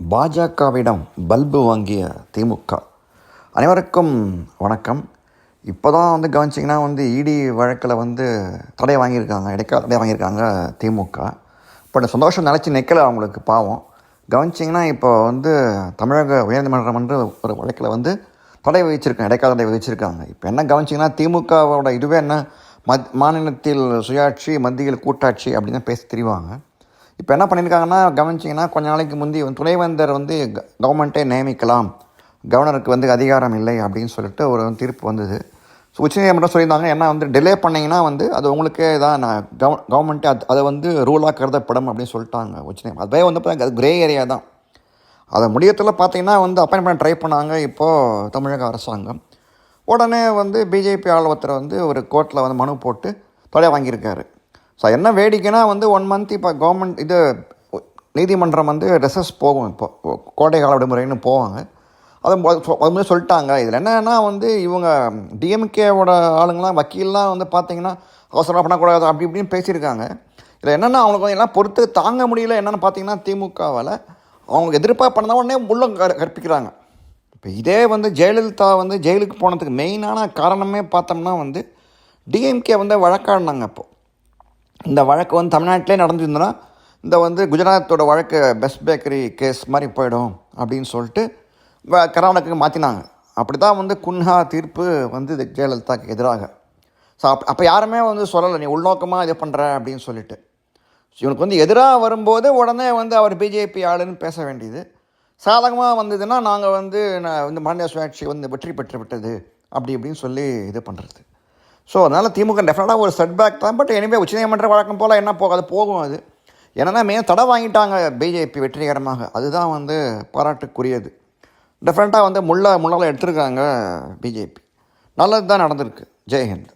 பாஜகவிடம் bulb வாங்கிய திமுக. அனைவருக்கும் வணக்கம். இப்போ தான் வந்து கவனிச்சிங்கன்னா வந்து இடி வழக்கில் வந்து தடை வாங்கியிருக்காங்க இடைக்கால தடை வாங்கியிருக்காங்க திமுக. பட் சந்தோஷம் நினச்சி நிற்கலை அவங்களுக்கு பாவம். கவனிச்சிங்கன்னா இப்போ வந்து தமிழக உயர்நீதிமன்றம் என்று ஒரு வழக்கில் வந்து தடை விதிச்சிருக்காங்க இடைக்கால தடை விதிச்சிருக்காங்க. இப்போ என்ன கவனிச்சிங்கன்னா திமுகவோட இதுவே என்ன? மத் மாநிலத்தில் சுயாட்சி மத்தியில் கூட்டாட்சி அப்படின்னு பேசி தெரிவாங்க. இப்போ என்ன பண்ணியிருக்காங்கன்னா கவனிச்சிங்கன்னா கொஞ்ச நாளைக்கு முந்தி துணைவேந்தர் வந்து க- கவர்மெண்ட்டே நியமிக்கலாம். கவர்னருக்கு வந்து அதிகாரம் இல்லை அப்படின்னு சொல்லிட்டு ஒரு தீர்ப்பு வந்தது. ஸோ உச்சநீதிமன்றம் சொல்லியிருந்தாங்க ஏன்னா வந்து டிலே பண்ணிங்கன்னா வந்து அது உங்களுக்கே தான் நான் கவ கவர்மெண்ட்டே அது அதை வந்து ரூலாக கருதப்படும் அப்படின்னு சொல்லிட்டாங்க உச்சநீதிமன்றம் அதுவே வந்து பார்த்தா அது கிரே ஏரியா தான். அதை முடியத்தில் பார்த்தீங்கன்னா வந்து அப்பாயின்மெண்ட் ட்ரை பண்ணாங்க இப்போது தமிழக அரசாங்கம். உடனே வந்து பிஜேபி ஆளுவத்தில் வந்து ஒரு கோர்ட்டில் வந்து மனு போட்டு தொலை வாங்கியிருக்காரு. ஸோ என்ன வேடிக்கைனா வந்து ஒன் மந்த் இப்போ கவர்மெண்ட் இது நீதிமன்றம் வந்து ரெசஸ் போகும் இப்போ கோடை கால விடுமுறைன்னு போவாங்க. அதை அது மாதிரி சொல்லிட்டாங்க. இதில் என்னென்னா வந்து இவங்க டிஎம்கேவோட ஆளுங்களாம் வக்கீல்லாம் வந்து பார்த்தீங்கன்னா அவசரம் பண்ணக்கூடாது அப்படி இப்படின்னு பேசியிருக்காங்க. இதில் என்னென்னா அவங்களுக்கு வந்து எல்லாம் பொறுத்து தாங்க முடியல. என்னென்னு பார்த்தீங்கன்னா திமுகவால் அவங்க எதிர்பார்ப்பு பண்ண உடனே உள்ள கற்பிக்கிறாங்க. இப்போ இதே வந்து ஜெயலலிதா வந்து ஜெயிலுக்கு போனதுக்கு மெயினான காரணமே பார்த்தோம்னா வந்து டிஎம்கே வந்து வழக்காடினாங்க அப்போது இந்த வழக்கு வந்து தமிழ்நாட்டிலே நடந்திருந்தனா இந்த வந்து குஜராத்தோட வழக்கு பெஸ்ட் பேக்கரி கேஸ் மாதிரி போயிடும் அப்படின்னு சொல்லிட்டு வ- கர்நாடகாவுக்கு மாற்றினாங்க அப்படி தான் வந்து குன்ஹா தீர்ப்பு வந்து இது ஜெயலலிதாக்கு எதிராக. ஸோ அப் அப்போ யாருமே வந்து சொல்லலை நீ உள்நோக்கமாக இது பண்ணுற அப்படின்னு சொல்லிட்டு. இவனுக்கு வந்து எதிராக வரும்போது உடனே வந்து அவர் பிஜேபி ஆளுன்னு பேச வேண்டியது. சாதகமாக வந்ததுன்னா நாங்கள் வந்து நான் வந்து மாநில சுயாட்சி வந்து வெற்றி பெற்று விட்டது. அப்படி இப்படின்னு சொல்லி இது பண்ணுறது ஸோ அதனால் திமுக டெஃபினட்டாக ஒரு செட்பேக் தான். பட் எனிவே உச்சநீதிமன்ற வழக்கம் போல் என்ன போகாது அது போகும் அது. ஏன்னா மெயின் தடை வாங்கிட்டாங்க பிஜேபி வெற்றிகரமாக. அதுதான் வந்து பாராட்டுக்குரியது. டெஃபினட்டாக வந்து முள்ள முள்ளால் எடுத்திருக்காங்க பிஜேபி நல்லது தான் நடந்திருக்கு. ஜெய்ஹிந்த்.